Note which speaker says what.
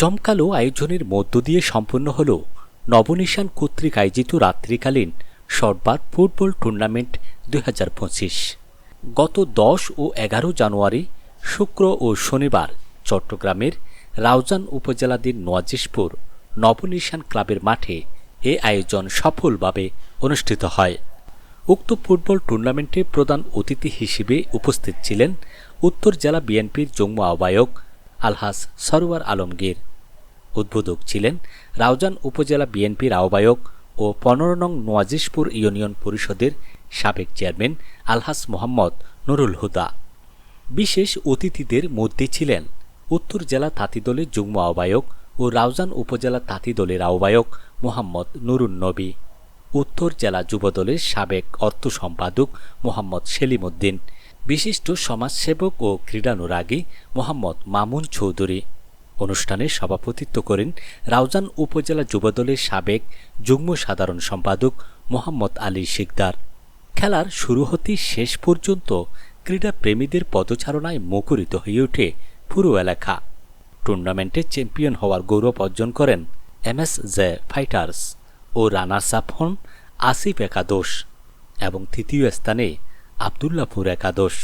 Speaker 1: জমকালো আয়োজনের মধ্য দিয়ে সম্পন্ন হল নবনিশান কর্তৃক আয়োজিত রাত্রিকালীন শর্টবার ফুটবল টুর্নামেন্ট দুই হাজার পঁচিশ। গত দশ ও এগারো জানুয়ারি, শুক্র ও শনিবার চট্টগ্রামের রাউজান উপজেলাধীন নোয়াজিশপুর নবনিশান ক্লাবের মাঠে এ আয়োজন সফলভাবে অনুষ্ঠিত হয়। উক্ত ফুটবল টুর্নামেন্টে প্রধান অতিথি হিসেবে উপস্থিত ছিলেন উত্তর জেলা বিএনপির যুগ্ম আহ্বায়ক আলহাস সরোয়ার আলমগীর। উদ্বোধক ছিলেন রাউজান উপজেলা বিএনপির আহ্বায়ক ও পনেরো নং নোয়াজিশপুর ইউনিয়ন পরিষদের সাবেক চেয়ারম্যান আলহাস মোহাম্মদ নুরুল হুদা। বিশেষ অতিথিদের মধ্যে ছিলেন উত্তর জেলা তাঁতি দলের যুগ্ম আহ্বায়ক ও রাউজান উপজেলা তাঁতি দলের আহ্বায়ক মোহাম্মদ নুরুন নবী। উত্তর জেলা যুবদলের সাবেক অর্থ সম্পাদক মোহাম্মদ সেলিম উদ্দিন বিশিষ্ট সমাজসেবক ও ক্রীড়ানুরাগী মোহাম্মদ মামুন চৌধুরী। অনুষ্ঠানে সভাপতিত্ব করেন রাউজান উপজেলা যুবদলের সাবেক যুগ্ম সাধারণ সম্পাদক মোহাম্মদ আলী শিকদার। খেলার শুরু হতেই শেষ পর্যন্ত ক্রীড়াপ্রেমীদের পদচারণায় মুখরিত হয়ে ওঠে পুরো এলাকা। টুর্নামেন্টে চ্যাম্পিয়ন হওয়ার গৌরব অর্জন করেন এম এস জে ফাইটার্স ও রানার্স আপ হন আসিফ একাদশ এবং তৃতীয় স্থানে আবদুল্লাপুর একাদশ।